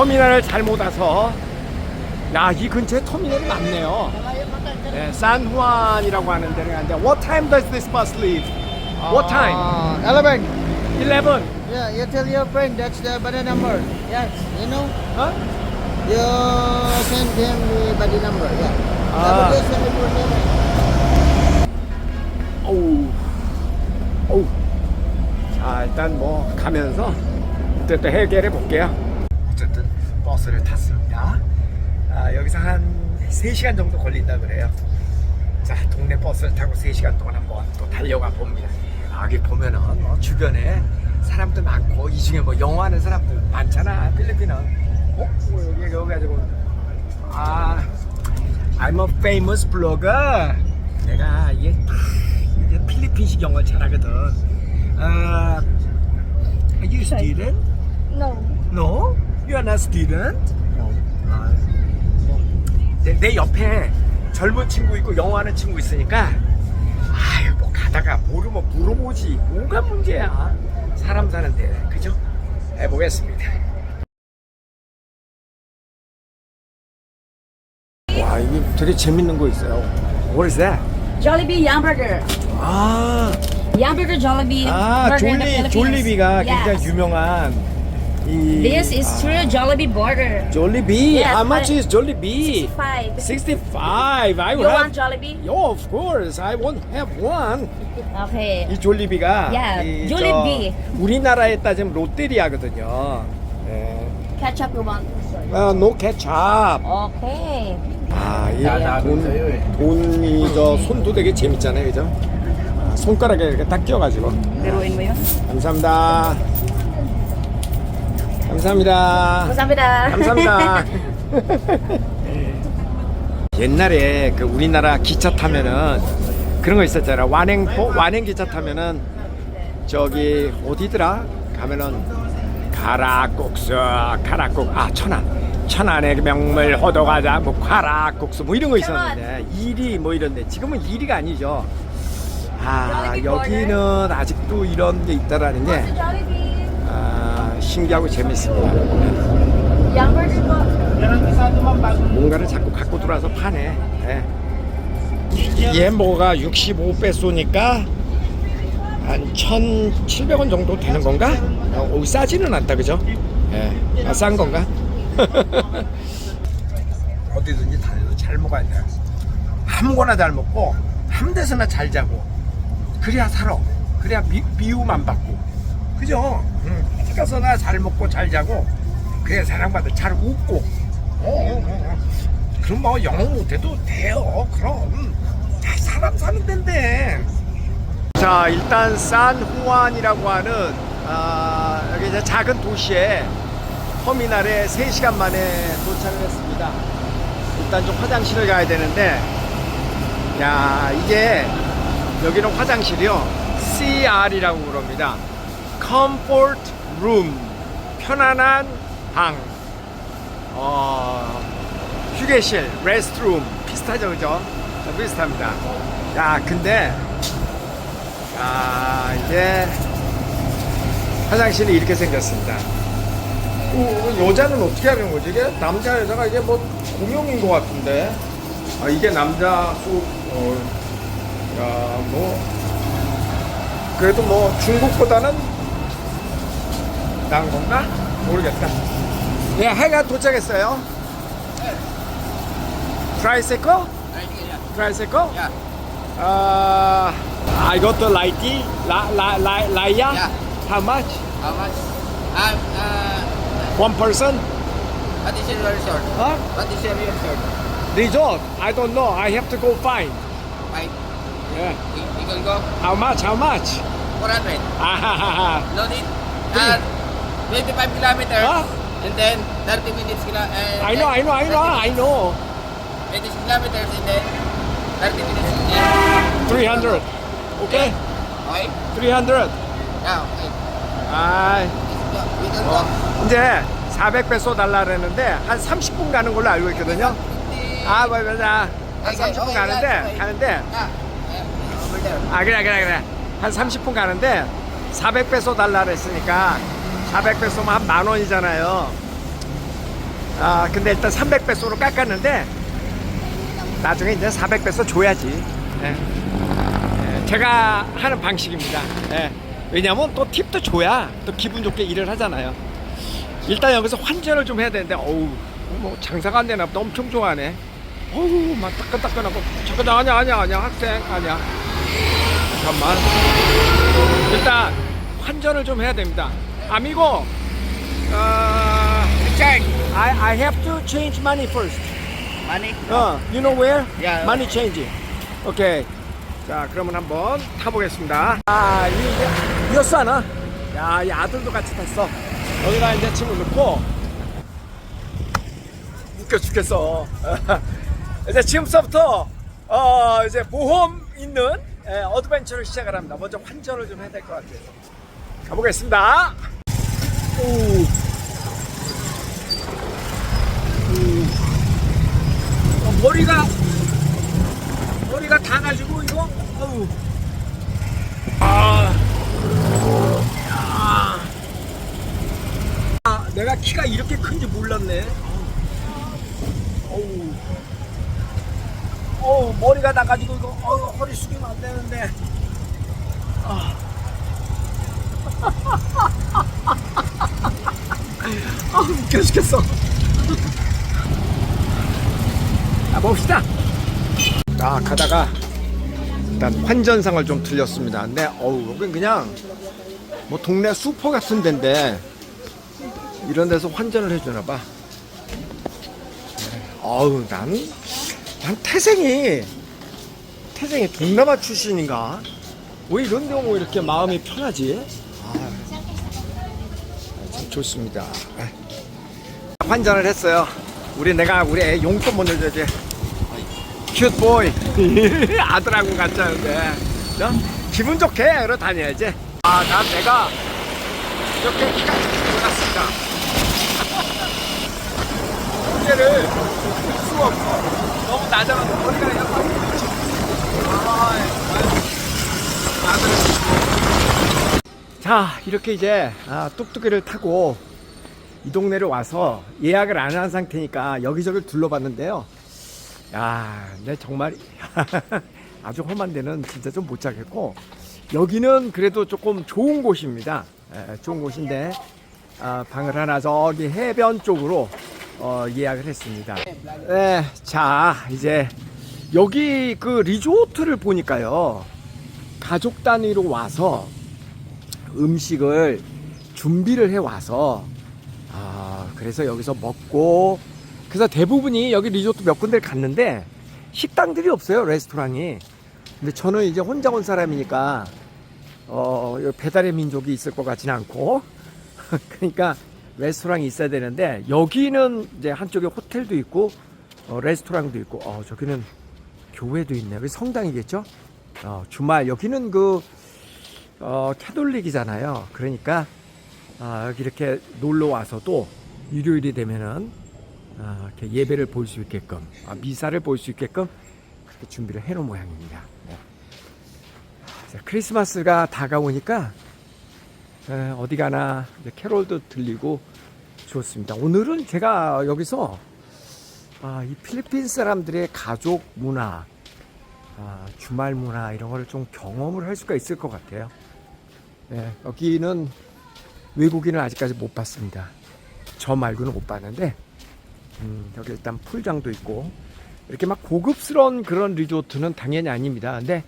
터미널을 잘못 와서 야, 이 근처에 터미널이 많네요. 네, 산후안이라고 하는 데를 가는데 What time does this bus leave? What time? Uh, 11. 11. Yeah, you tell your friend that's the body number. Yes, you know? 어? You send him the body number. Yeah. Ah. Double send it for 어우. 어우. 자, 일단 뭐 가면서 또 해결해 볼게요. 어쨌든 버스를 탔습니다. 아, 여기서 한 3시간 정도 걸린다 그래요. 자, 동네 버스를 타고 3시간 동안 한번 또 달려가 봅니다. 아, 여기 보면은 뭐 주변에 사람도 많고 이 중에 뭐 영어하는 사람들 많잖아. 필리핀은. 어? 뭐 여기 여기 가지고 아, I'm a famous blogger. 내가 이게 다 이게 필리핀식 영어 잘하거든. 아, are you student? Not student. 아, 뭐, 내, 내 옆에 젊은 친구 있고 영어하는 친구 있으니까 아유 뭐 가다가 모르면 물어보지 뭐가 문제야 사람 사는데 그죠? 해보겠습니다. 와 이게 되게 재밌는 거 있어요. What is that? Jollibee Yum Burger. 아, Yum Burger Jollibee 아 Burger in the 졸리 Philippines. 졸리비가 Yes. 굉장히 유명한 이 This is true Jollibee burger. 졸리비. Yes, How much I- is Jollibee? 65. 65. I You will have. want Jollibee? Yeah, of course. I won't have one. Okay. 이 졸리비가 Yeah, 이 졸리비. 저 우리나라에 따지면 롯데리아거든요. 네. Ketchup you want? 아, 노 케찹. Okay. 아, 이 야, 돈, 나도 있어요. 돈이 저 손도 되게 재밌잖아요, 그죠? 아, 손가락에 이렇게 딱 끼워가지고. Mo yun. 감사합니다. 감사합니다. Masambida. 감사합니다. 옛날에 그 우리나라 기차 타면은 그런 거 있었잖아. 완행포 완행 기차 타면은 저기 어디더라? 가면은 가락국수, 가락국 아 천안. 천안의 명물 호도과자 뭐 가락국수 뭐 이런 거 있었는데 일이 뭐 이런데 지금은 일이가 아니죠. 아 여기는 아직도 이런 게 있다라는 게 신기하고 재밌습니다. 뭔가를 자꾸 갖고 들어와서 파네. 예. 얘 뭐가 65배 쏘니까 한 1,700원 정도 되는 건가? 어, 오, 싸지는 않다, 그죠? 예. 아, 싼 건가? 어디든지 다녀도 잘 먹어야 돼. 아무거나 잘 먹고, 한 데서나 잘 자고, 그래야 살아. 그래야 미, 미움 안 받고. 그죠? 응. 어디 가서나 잘 먹고 잘 자고, 그래야 사랑받아. 잘 웃고. 어, 어, 어. 그럼 뭐 영어 못해도 돼요. 그럼 다 사람 사는 데인데. 자 일단 산후안이라고 하는 아, 여기 이제 작은 도시에 터미널에 3시간 만에 도착을 했습니다. 일단 좀 화장실을 가야 되는데 야 이게 여기는 화장실이요 CR이라고 그럽니다. Comfort Room 편안한 방 어, 휴게실, 레스트룸 비슷하죠, 그죠? 자, 비슷합니다. 야, 근데 야, 이제 화장실이 이렇게 생겼습니다. 어, 여자는 어떻게 하는 거지? 이게 남자 여자가 이게 뭐 공용인 것 같은데. 아, 이게 남자 수, 어, 야, 뭐 그래도 뭐 중국보다는 나은 건가? 모르겠다. 예, 해가 도착했어요. 트라이세커? Yeah. Uh, I got the lighty, la, la, la, Laia. Yeah. How much? How much? Um, uh, One person? what is your resort? Huh? What is your resort? Resort? I don't know. I have to go find. Five. Yeah. You, you can go. How much? How much? 400. Ah, Load it. And 25 kilometers. Huh? And then 30 minutes. Kila, uh, I know, I know, I know, I know. 80 kilometers and then 30 minutes. Yeah. 300. Okay? Okay? 300. Now, okay. 아, 어. 이제 400배 쏘달라 그랬는데 한 30분 가는 걸로 알고 있거든요. 아, 뭐, 맞아. 한 30분 가는데, 가는데. 아, 그래, 그래, 그래. 한 30분 가는데, 400배 쏘달라 그랬으니까, 400배 쏘면 한 만 원이잖아요. 아 근데 일단 300배소로 깎았는데 나중에 이제 400배소 줘야지. 예. 예, 제가 하는 방식입니다. 예. 왜냐면 또 팁도 줘야 또 기분 좋게 일을 하잖아요. 일단 여기서 환전을 좀 해야 되는데 어우 뭐 장사가 안 되나 보다 엄청 좋아하네. 어우 막 따끈따끈하고 잠깐 아니야 아니야 아니야 학생 아니야. 잠깐만. 일단 환전을 좀 해야 됩니다. 아미고, 어, Check. I I have to change money first. Money. 어, you know where? Yeah. Money change. 오케이. 자, 그러면 한번 타보겠습니다. 아, 이 이었어 하나? 야, 이 아들도 같이 탔어. 여기다 이제 짐을 넣고 웃겨 죽겠어. 이제 지금서부터 어 이제 보험 있는 예, 어드벤처를 시작을 합니다. 먼저 환전을 좀 해야 될 것 같아요. 가보겠습니다. 오. 어, 머리가 머리가 다 가지고 이거 어우 아, 야. 아 내가 키가 이렇게 큰지 몰랐네 어우 어우 머리가 다 가지고 이거 어우 허리 숙이면 안 되는데 아. 아 웃겨 죽겠어 가봅시다. 아 가다가 일단 환전상을 좀 들렸습니다. 근데 어우 여긴 그냥 뭐 동네 슈퍼 같은 데인데 이런 데서 환전을 해주나 봐. 네. 어우 난, 난 태생이 태생이 동남아 출신인가? 왜 이런 데 오면 이렇게 마음이 편하지? 아, 참 좋습니다. 아. 환전을 했어요. 우리 내가 우리 애 용돈 못 내줘야지. 큐트 보이. 아들하고 같이 하는데. 어? 기분 좋게 그러 다녀야지. 아, 난 내가 이렇게 키가 몰랐습니다. 무게를 들 수가 없어. 너무 낮아가지고 머리가 막 부딪혀. 아이, 아들은. 자, 이렇게 이제 아, 뚝뚝이를 타고 이 동네를 와서 예약을 안 한 상태니까 여기저기 둘러봤는데요. 야, 근데 정말 아주 험한 데는 진짜 좀 못 자겠고 여기는 그래도 조금 좋은 곳입니다. 에, 좋은 곳인데 아, 방을 하나 저기 해변 쪽으로 어, 예약을 했습니다. 네, 자 이제 여기 그 리조트를 보니까요 가족 단위로 와서 음식을 준비를 해 와서 아, 그래서 여기서 먹고, 그래서 대부분이 여기 리조트 몇 군데를 갔는데, 식당들이 없어요, 레스토랑이. 근데 저는 이제 혼자 온 사람이니까, 어, 배달의 민족이 있을 것 같지는 않고, 그러니까 레스토랑이 있어야 되는데, 여기는 이제 한쪽에 호텔도 있고, 어, 레스토랑도 있고, 어, 저기는 교회도 있네요. 성당이겠죠? 어, 주말, 여기는 그, 어, 캐톨릭이잖아요. 그러니까, 아, 이렇게 놀러 와서도 일요일이 되면은 아, 이렇게 예배를 볼 수 있게끔 아, 미사를 볼 수 있게끔 그렇게 준비를 해놓은 모양입니다. 네. 자, 크리스마스가 다가오니까 에, 어디 가나 캐롤도 들리고 좋습니다. 오늘은 제가 여기서 아, 이 필리핀 사람들의 가족 문화, 아, 주말 문화 이런 거를 좀 경험을 할 수가 있을 것 같아요. 네, 여기는 외국인을 아직까지 못 봤습니다. 저 말고는 못 봤는데 음, 여기 일단 풀장도 있고 이렇게 막 고급스러운 그런 리조트는 당연히 아닙니다. 근데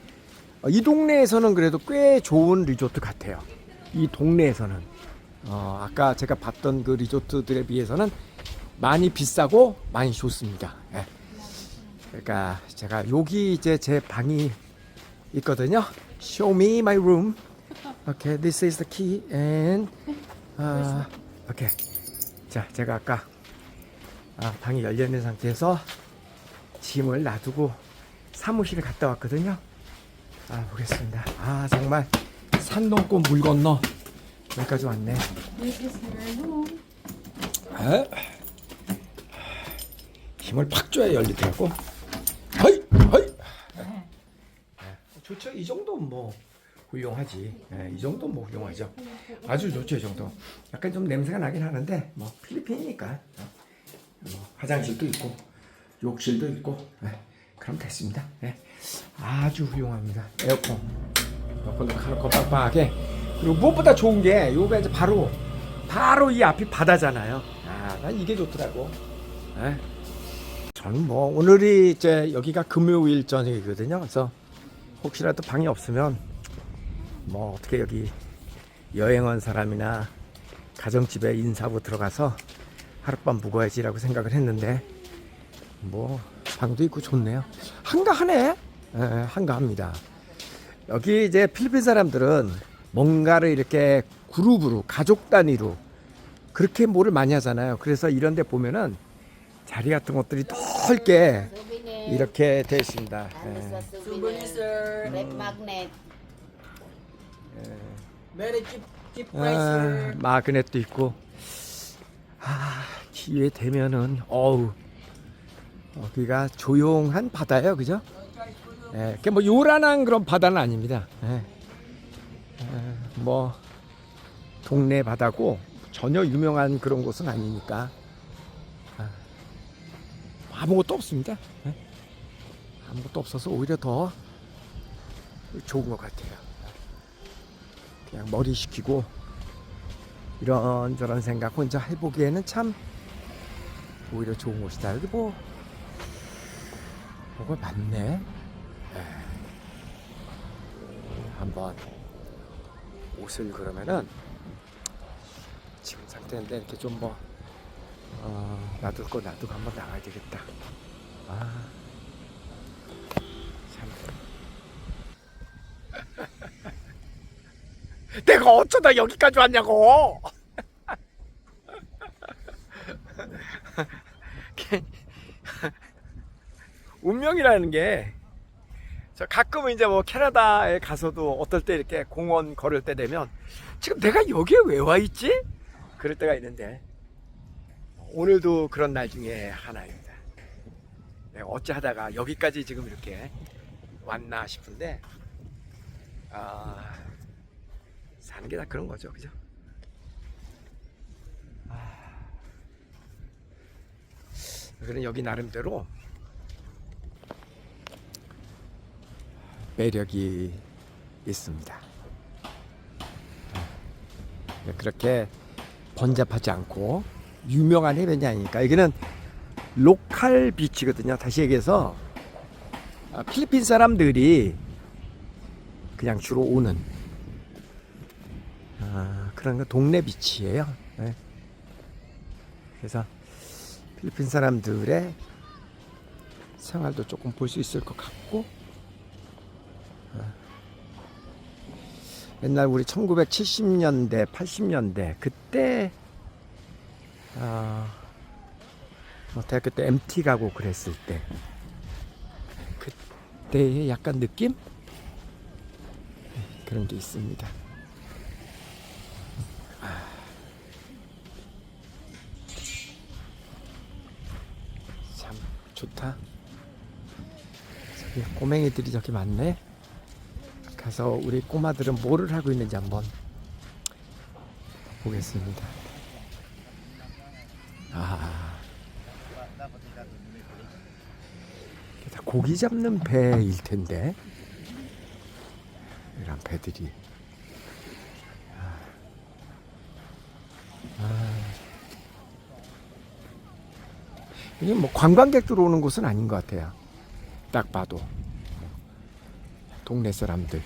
어, 이 동네에서는 그래도 꽤 좋은 리조트 같아요. 이 동네에서는 어, 아까 제가 봤던 그 리조트들에 비해서는 많이 비싸고 많이 좋습니다. 예. 그러니까 제가 여기 이제 제 방이 있거든요. Show me my room. Okay, this is the key and 아, 오케이. 자, 제가 아까 아, 방이 열려 있는 상태에서 짐을 놔두고 사무실에 갔다 왔거든요. 아, 보겠습니다. 아, 정말 산 넘고 물 건너 여기까지 왔네. 아, 힘을 팍 줘야 열리더라고. 허이, 허이. 네. 좋죠. 이 정도는 뭐 훌륭하지. 네, 이 정도는 뭐 훌륭하죠. 아주 좋죠, 이 정도. 약간 좀 냄새가 나긴 하는데 뭐 필리핀이니까 어, 이 화장실도 있고 욕실도 있고 네, 그럼 됐습니다. 네. 아주 훌륭합니다. 에어컨 에어컨도 카놓고 빡빡하게 그리고 무엇보다 좋은 게 요가 이제 바로 바로 이 앞이 바다잖아요. 아, 난 이게 좋더라고. 네. 저는 뭐 오늘이 이제 여기가 금요일 저녁이거든요. 그래서 혹시라도 방이 없으면 뭐 어떻게 여기 여행 온 사람이나 가정집에 인사하고 들어가서 하룻밤 묵어야지라고 생각을 했는데 뭐 방도 있고 좋네요. 한가하네. 예, 한가합니다. 여기 이제 필리핀 사람들은 뭔가를 이렇게 그룹으로 가족 단위로 그렇게 뭐를 많이 하잖아요. 그래서 이런 데 보면은 자리 같은 것들이 넓게. 이렇게 되어 있습니다. 예. souvenir? Red magnet. Cheap, cheap 아, 마그넷도 있고 아 기회 되면은 어우 여기가 조용한 바다예요 그죠? 예, 그뭐 요란한 그런 바다는 아닙니다. 예. 예, 뭐 동네 바다고 전혀 유명한 그런 곳은 아니니까 아, 아무것도 없습니다. 예. 아무것도 없어서 오히려 더 좋은 것 같아요. 그냥 머리 식히고 이런저런 생각 혼자 해보기에는 참 오히려 좋은 곳이다. 여기 뭐 뭐가 많네. 에. 한번 옷을 그러면은 지금 상태인데 이렇게 좀뭐 어, 놔둘 거 놔두고 한번 나가야 되겠다. 아, 참. 내가 어쩌다 여기까지 왔냐고. 운명이라는 게, 저 가끔은 이제 뭐 캐나다에 가서도 어떨 때 이렇게 공원 걸을 때 되면, 지금 내가 여기에 왜 와 있지? 그럴 때가 있는데, 오늘도 그런 날 중에 하나입니다. 내가 어찌 하다가 여기까지 지금 이렇게 왔나 싶은데, 아, 사는 게 다 그런 거죠, 그죠? 아, 그는 여기 나름대로 매력이 있습니다. 네, 그렇게 번잡하지 않고 유명한 해변이 아니니까 여기는 로컬 비치거든요. 다시 얘기해서 아, 필리핀 사람들이 그냥 주로 오는 아, 그런 거 동네 비치예요. 네. 그래서 필리핀 사람들의 생활도 조금 볼 수 있을 것 같고 아. 옛날 우리 1970년대, 80년대 그때 아, 뭐 대학교 때 MT 가고 그랬을 때 그때의 약간 느낌 네, 그런 게 있습니다. 참 좋다. 저기 꼬맹이들이 저기 많네. 가서 우리 꼬마들은 뭐를 하고 있는지 한번 보겠습니다. 아, 다 고기 잡는 배일 텐데 이런 배들이. 이게 뭐 관광객들 오는 곳은 아닌 것 같아요. 딱 봐도 동네 사람들.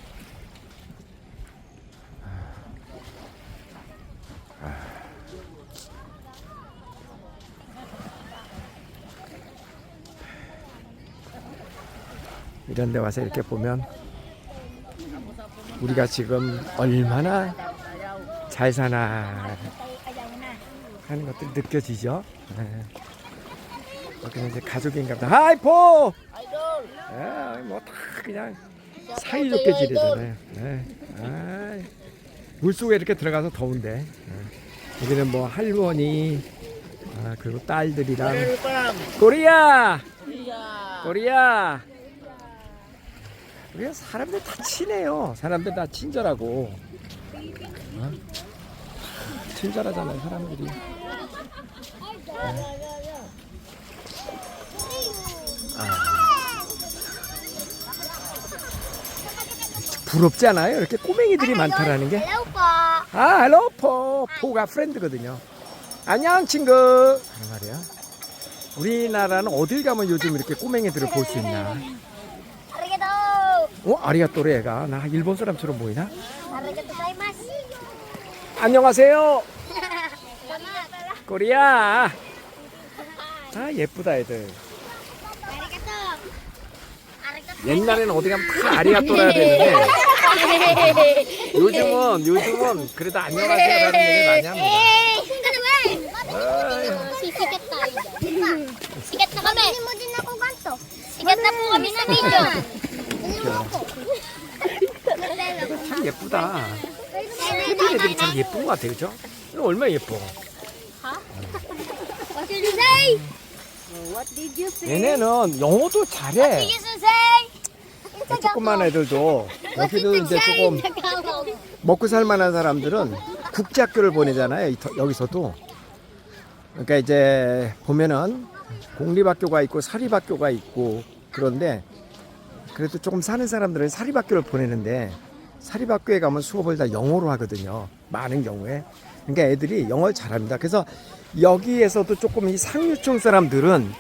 이런 데 와서 이렇게 보면 우리가 지금 얼마나 잘 사나 하는 것들 느껴지죠. 네. 여기는 이제 가족인가 보다. 하이포! 예, 뭐다 그냥 사이좋게 지내잖아요. 네. 아이, 물속에 이렇게 들어가서 더운데. 예. 여기는 뭐 할머니, 아, 그리고 딸들이랑. 코리아! 코리아! 우리가 사람들 다 친해요. 사람들 다 친절하고. 어? 친절하잖아요, 사람들이. 부럽지 않아요? 이렇게 꼬맹이들이 많다라는 게. 아, 헬로 포. 포가 프렌드거든요. 안녕, 친구. 하는 말이야. 우리나라는 어딜 가면 요즘 이렇게 꼬맹이들을 볼 수 있나? 어, 아리가또래 얘가. 나 일본 사람처럼 보이나? 안녕하세요. 코리아. 아, 예쁘다, 애들. 옛날에는 어디 가면 다 아리가또라 되는데 요즘은 요즘은 그래도 안녕하세요라는 얘기를 많이 합니다. Ano ba? Sisikat tayo. Sikat na kami. Hindi mo din ako ganto. Sikat na po kami sa video. 참 예쁘다. 태국 애들이 참 예쁜 것 같아, 그죠? 이거 얼마나 예뻐. What did you say? What did you say? 얘네는 영어도 잘해. 조그만 애들도 여기도 이제 조금 먹고 살만한 사람들은 국제학교를 보내잖아요. 여기서도. 그러니까 이제 보면은 공립학교가 있고 사립학교가 있고 그런데 그래도 조금 사는 사람들은 사립학교를 보내는데 사립학교에 가면 수업을 다 영어로 하거든요. 많은 경우에. 그러니까 애들이 영어를 잘합니다. 그래서 여기에서도 조금 이 상류층 사람들은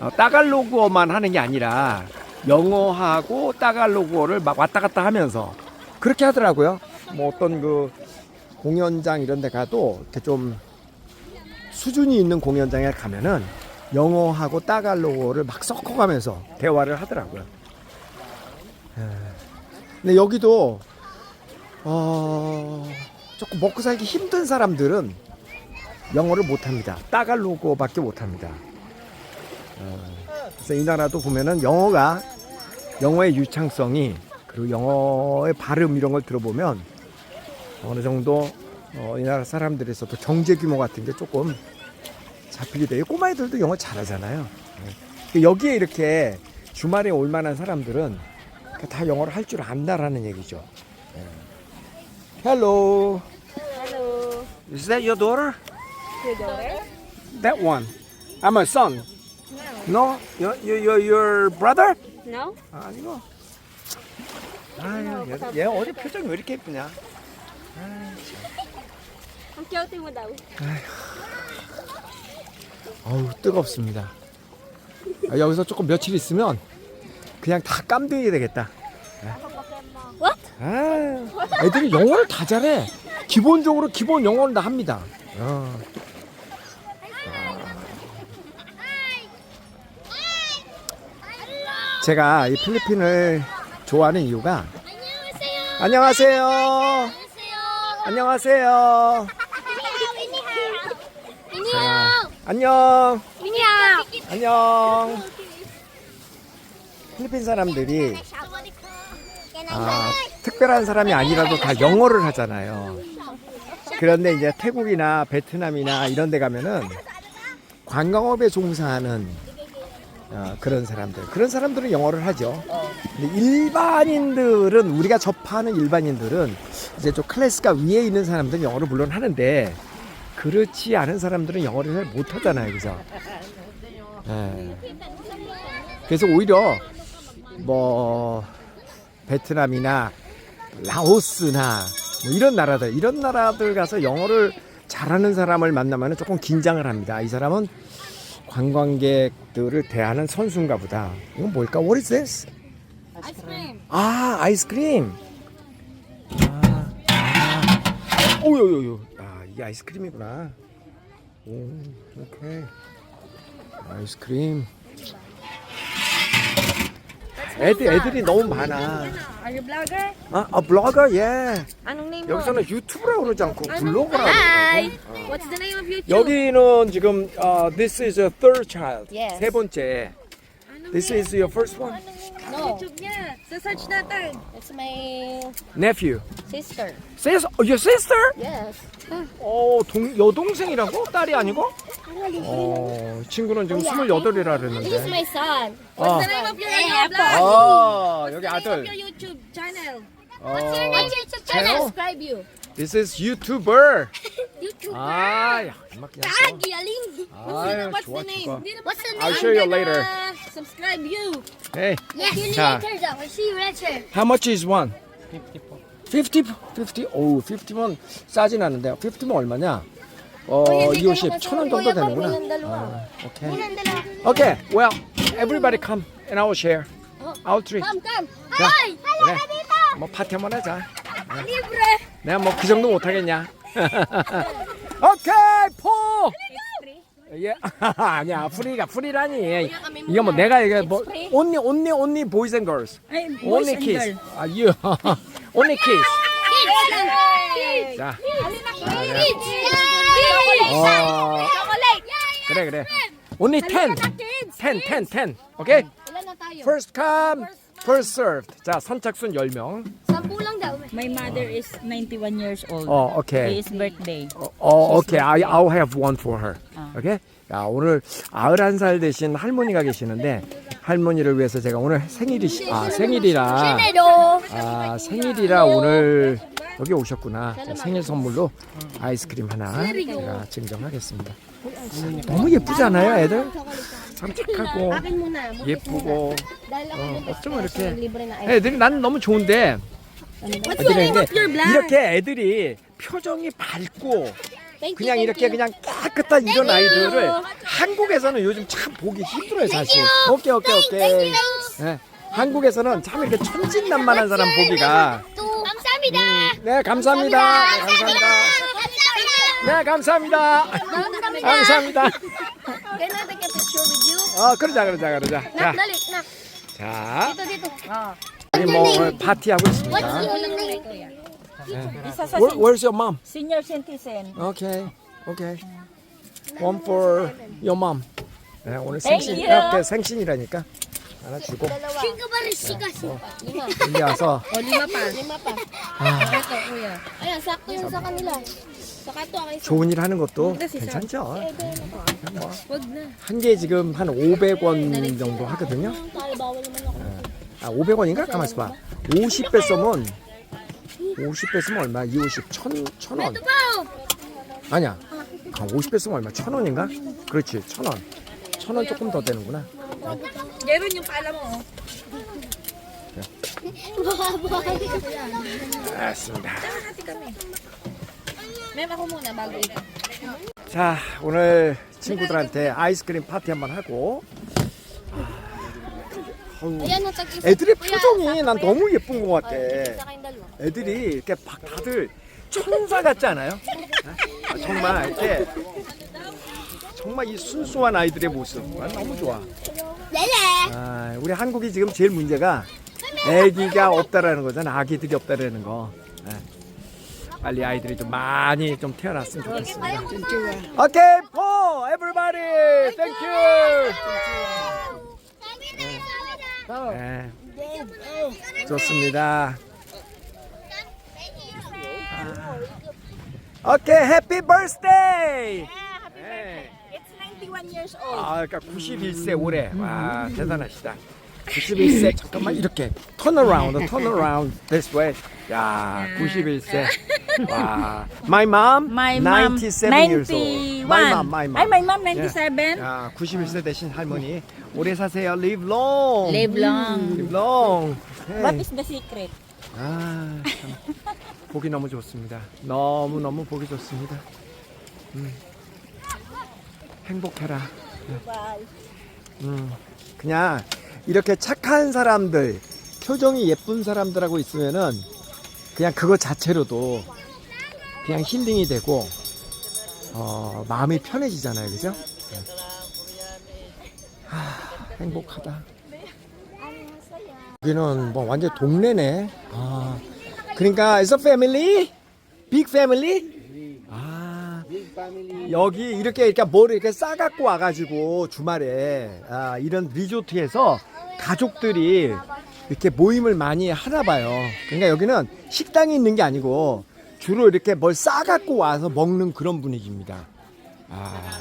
어, 따갈로그어만 하는 게 아니라 영어하고 따갈로그어를 막 왔다 갔다 하면서 그렇게 하더라고요. 뭐 어떤 그 공연장 이런 데 가도 이렇게 좀 수준이 있는 공연장에 가면은 영어하고 따갈로그어를 막 섞어가면서 대화를 하더라고요. 예. 근데 여기도 어 조금 먹고 살기 힘든 사람들은 영어를 못합니다. 따갈로그어밖에 못합니다. 어, 그래서 이 나라도 보면은 영어가 영어의 유창성이 그리고 영어의 발음 이런 걸 들어보면 어느 정도 어, 이 나라 사람들에서도 경제 규모 같은 게 조금 잡히게 돼요. 꼬마애들도 영어 잘하잖아요. 예. 여기에 이렇게 주말에 올 만한 사람들은 다 영어를 할 줄 안다라는 얘기죠. 예. Hello. Hello. Is that your daughter? Your daughter? That one. I'm a son. No? Your, your, your, brother? No? 아니고. 아유, 얘, 얘 어디 표정이 왜 이렇게 예쁘냐? Daw. 어우, 뜨겁습니다. 아, 여기서 조금 며칠 있으면 그냥 다 깜둥이 되겠다. What? 아, 애들이 영어를 다 잘해. 기본적으로 기본 영어는 다 합니다. 어. 제가 이 필리핀을 좋아하는 이유가 안녕하세요. 안녕하세요. 안녕하세요. 안녕하세요. 안녕. 안녕. 안녕. 안녕. 필리핀 사람들이 아, 특별한 사람이 아니라도 다 영어를 하잖아요. 그런데 이제 태국이나 베트남이나 이런 데 가면은 관광업에 종사하는 어, 그런 사람들. 그런 사람들은 영어를 하죠. 근데 일반인들은 우리가 접하는 일반인들은 이제 좀 클래스가 위에 있는 사람들은 영어를 물론 하는데 그렇지 않은 사람들은 영어를 잘 못하잖아요. 그죠? 예. 그래서 오히려 뭐 베트남이나 라오스나 뭐 이런 나라들 이런 나라들 가서 영어를 잘하는 사람을 만나면 조금 긴장을 합니다. 이 사람은 관광객들을 대하는 선수인가 보다. 이건 뭘까? What is this? Ice-cream. 아 아이스크림. 아, 아. 오요요요. 아 이게 아이스크림이구나. 오 오케이. 아이스크림. 애들 애들이 너무 많아. Are you vlogger? 아, 아 블로거 예. Anong name mo? 여기서는 유튜브라고 그러지 않고 블로거라고 Hi! 그러고. What's the name of YouTube? 여기는 지금 어, this is a third child. Yes. 세 번째. This is your first one. No. YouTube niya. Sa-search natin. It's my Nephew. sister. Sis, oh, your sister? Yes. 어, 동, 여동생이라고? 딸이 아니고? 어, 친구는 지금 28이라 This is 그랬는데. my son. 어. What's the name of your ano, vlog? 아, 여기 아들. your YouTube channel? 어, What's your channel? Subscribe you. This is YouTuber. YouTube. 아, 야, 음악 그냥 써. Galing. 아유, What's 좋아, the name? What's the I'll name? show you I'm later. gonna Subscribe you. Hey, Yes. See you 자. later, though. We'll see you later. how much is one? 50, 50, 오, 50면 싸진 않은데 50면 얼마냐? 어, Kuya, bigyan 250, mo kasi 천원 ng 정도 되는구나. 아, 오케이. Okay, well, everybody come and I will share. I'll treat. Come, come. 자, Ay! 그래. 뭐 파티 한번 하자. Libre! 내가 뭐 그 정도 못하겠냐? 오케이, 포! 예, 아니야, 프리가 프리라니. 이거 뭐 내가 이게 뭐 only only only boys and girls. only kiss. 아, you. only kiss. 자, 어, 그래 그래. only 10. 10, 10, 10. 오케이? First come, first served. 자, 선착순 10명. Sampu lang daw. My mother is 91 years old. 어, 오케이. His birthday. 어, 오케이. I, I'll have one for her. 오케이? 야, 오늘 91살 되신 할머니가 계시는데 할머니를 위해서 제가 오늘 생일이 아, 생일이라 아, 생일이라 오늘 여기 오셨구나. 자, 생일 선물로 아이스크림 하나 제가 증정하겠습니다. 너무 예쁘지 않아요, 애들? 참 착하고 muna. 예쁘고 어, 어쩌면 이렇게. 애들이 난 너무 좋은데 애들이 근데 이렇게 애들이 표정이 밝고 그냥 이렇게. 그냥 깨끗한 이런 아이들을 한국에서는 요즘 참 보기 힘들어요 사실. 오케이 오케이 오케이. 네, 한국에서는 참 이렇게 천진난만한 사람 보기가. 감사합니다. 네 감사합니다. 네, 감사합니다. 감사합니다. 네 감사합니다. 감사합니다. Can I take a picture with you? 어 그러자 그러자 그러자. 자, Nak, dali, nak. 자 Dito, dito. 우리 뭐 오늘 파티하고 있습니다. Isa sa Where, where's your mom? senior citizen. Okay, okay. One for your mom. 네, 오늘 생신, you. 이렇게 생신이라니까 하나 주고 Sika ba rin sika? Lima. 여기 와서 O, lima pa. Lima pa. Ito, kuya. Ayan, sakto yun sa kanila. 좋은 일 하는 것도 괜찮죠. 뭐, Wag na. 한개 지금 한 500원 정도 하거든요. Ako. 아, 500원인가? 가만 있어 봐. 50배 쓰면 50배 쓰면 얼마? 2, 50, 1000, 1000원. 아니야. 아, 50배 쓰면 얼마? 1000원인가? 그렇지. 1000원. 1000원 조금 더 되는구나. Meron yung pala mo. 알겠습니다. 자, 오늘 친구들한테 아이스크림 파티 한번 하고 tag-isa. 애들의 표정이 난. 너무 예쁜 것 같아. 애들이 이렇게 막 다들 천사 같지 않아요? 아, 정말 이렇게 정말 이 순수한 아이들의 모습 난 너무 좋아. 아, 우리 한국이 지금 제일 문제가 아기가 없다라는 거잖아. 아기들이 없다라는 거. 예. 빨리 아이들이 좀 많이 좀 태어났으면 좋겠습니다. 오케이, 포, thank you. 네, 좋습니다. 아. 오케이, 해피 birthday. 네. It's 91 years old. 아, 그러니까 91세 올해. 와, 대단하시다. 91세 잠깐만 이렇게 turn around, turn around this way. 야, 91세. 와, my mom, My mom, 97 years old. 91. My mom, my mom. My mom, 97. 야, 91세 되신 할머니 오래 사세요. Live long. Live long. Live long. What 오케이. is the secret? 아, 참. 보기 너무 좋습니다. 너무 너무 보기 좋습니다. 음. 행복해라. 네. 음, 그냥 이렇게 착한 사람들, 표정이 예쁜 사람들하고 있으면은 그냥 그거 자체로도 그냥 힐링이 되고 어, 마음이 편해지잖아요, 그죠? 네. 하, 행복하다. 여기는 뭐 완전 동네네. 아, 그러니까 it's a family, big family. 아, 여기 이렇게 이렇게 뭐를 이렇게 싸갖고 와가지고 주말에 아, 이런 리조트에서 가족들이 이렇게 모임을 많이 하나 봐요. 그러니까 여기는 식당이 있는 게 아니고 주로 이렇게 뭘 싸갖고 와서 먹는 그런 분위기입니다. 아,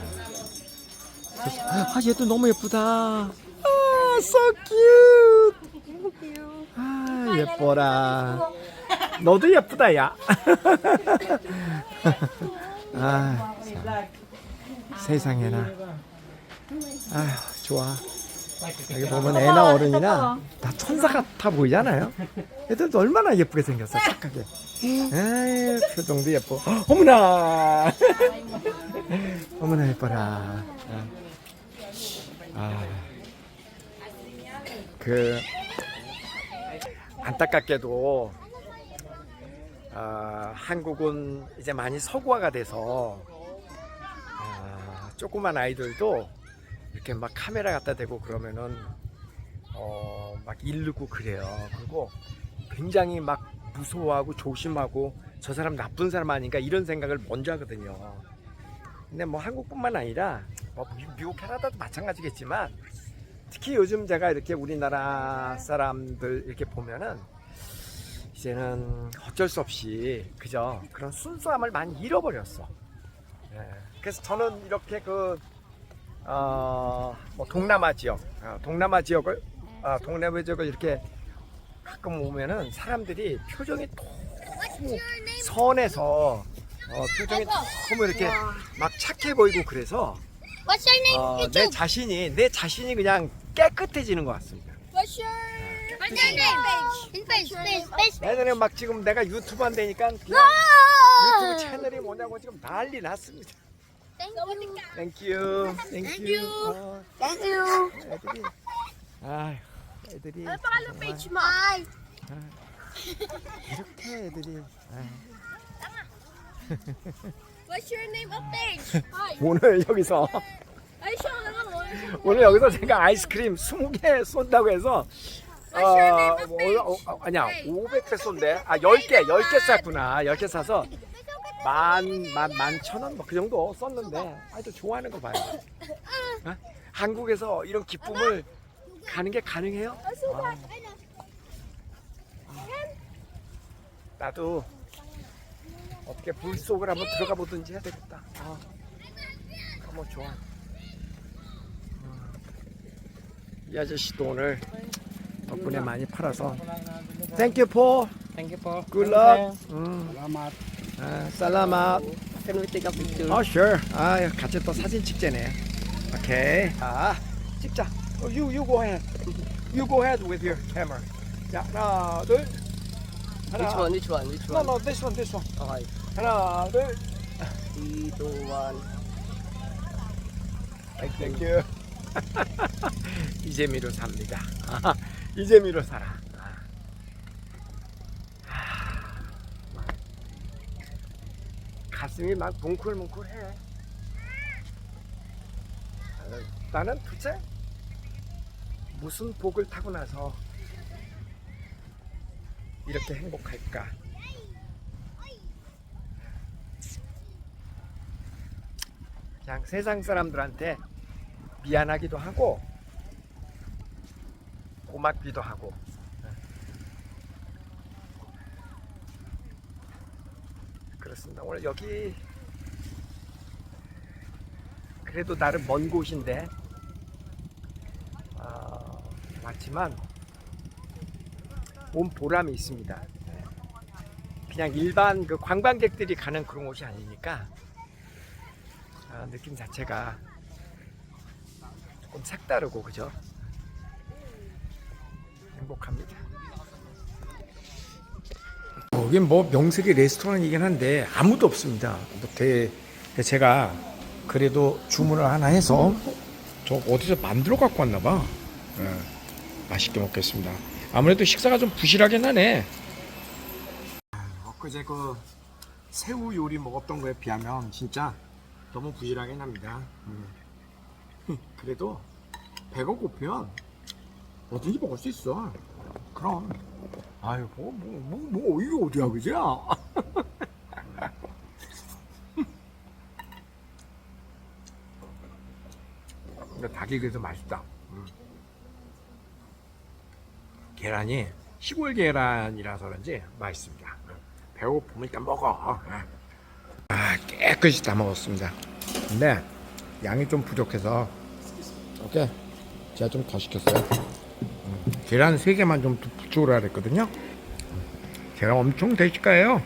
아 얘도 너무 예쁘다. 아, so cute. 아, 예뻐라. 너도 예쁘다, 야. 아, 참. 세상에나. 아휴, 좋아. 여기 보면 애나 어른이나 다 천사 같아 보이잖아요. 애들도 얼마나 예쁘게 생겼어, 착하게. 에이, 표정도 예뻐. 헉, 어머나! 어머나 예뻐라. 아, 그 안타깝게도 아, 한국은 이제 많이 서구화가 돼서 아, 조그만 아이들도 이렇게 막 카메라 갖다 대고 그러면은 어, 막 이르고 그래요. 그리고 굉장히 막 무서워하고 조심하고 저 사람 나쁜 사람 아닌가 이런 생각을 먼저 하거든요. 근데 뭐 한국뿐만 아니라 뭐 미- 미국 캐나다도 마찬가지겠지만 특히 요즘 제가 이렇게 우리나라 사람들 이렇게 보면은 이제는 어쩔 수 없이 그저 그런 순수함을 많이 잃어버렸어. 예. 그래서 저는 이렇게 그 어, 뭐 동남아 지역, 어, 동남아 지역을 아, 동남아 지역을 이렇게 가끔 오면은 사람들이 표정이 너무 선해서 어, 표정이 너무 이렇게 막 착해 보이고 그래서? 어, 내. 자신이 내 자신이 그냥 깨끗해지는 것 같습니다. 예전에 막 지금 내가 유튜브 한다니까 그냥 Ah! 유튜브 채널이 뭐냐고 지금 난리 났습니다. Thank you. 땡큐, 땡큐. 어, Thank you. 애들이, 아휴, 애들이 Hi. 이렇게 애들이. What's your name of page? 오늘 여기서. 오늘 여기서 제가 아이스크림 20개 쏜다고 해서 어, 어, 어, 아니야 500개 쏜대 아 10개 10개 쌌구나. 10개 사서 만만 만 천 원 뭐 그 정도 썼는데. 아이도 좋아하는 거 봐요. 어? 한국에서 이런 기쁨을 가는 게 가능해요? 아. 나도 어떻게 불 속을 한번 들어가 보든지 해야 되겠다. 아, 너무 좋아. 이 아저씨도 오늘 덕분에 많이 팔아서 Thank you po Thank you po. Good luck 음. Salamat. 아, 살라맛 Can we take a picture? 어 sure 아 같이 또 사진 찍자네 오케이 아 찍자 어, you, you go ahead You go ahead with your camera 자 하나 둘 하나 Which one? Which one? Which No one? no this one this one Okay. 하나 둘 Three, two, one. Thank you 이 재미로 삽니다 아, 이 재미로 살아 아. 가슴이 막 뭉클뭉클해. 나는, 나는 도대체 무슨 복을 타고 나서 이렇게 행복할까? 그냥 세상 사람들한테 미안하기도 하고 고맙기도 하고 그렇습니다. 오늘 여기 그래도 나름 먼 곳인데 아, 왔지만 온 보람이 있습니다. 네. 그냥 일반 그 관광객들이 가는 그런 곳이 아니니까 아, 느낌 자체가 조금 색다르고 그죠? 행복합니다. 여긴 뭐 명색이 레스토랑이긴 한데 아무도 없습니다. 뭐 대, 제가 그래도 주문을 하나 해서 저 어디서 만들어 갖고 왔나 봐. 예, 맛있게 먹겠습니다. 아무래도 식사가 좀 부실하긴 하네. 엊그제 그 새우 요리 먹었던 거에 비하면 진짜 너무 부실하긴 합니다. 음. 그래도 배가 고프면 어디든지 먹을 수 있어. 그럼. 아유, 뭐, 뭐, 뭐, 뭐, 이게 어디야, 그죠? 근데 닭이 그래도 맛있다. 음. 계란이 시골 계란이라서 그런지 맛있습니다. 배고프면 일단 먹어. 아, 깨끗이 다 먹었습니다. 근데 양이 좀 부족해서 오케이. 제가 좀 더 시켰어요. 음, 계란 3개만 좀 부추라 그랬거든요. 계란 엄청 대식가예요.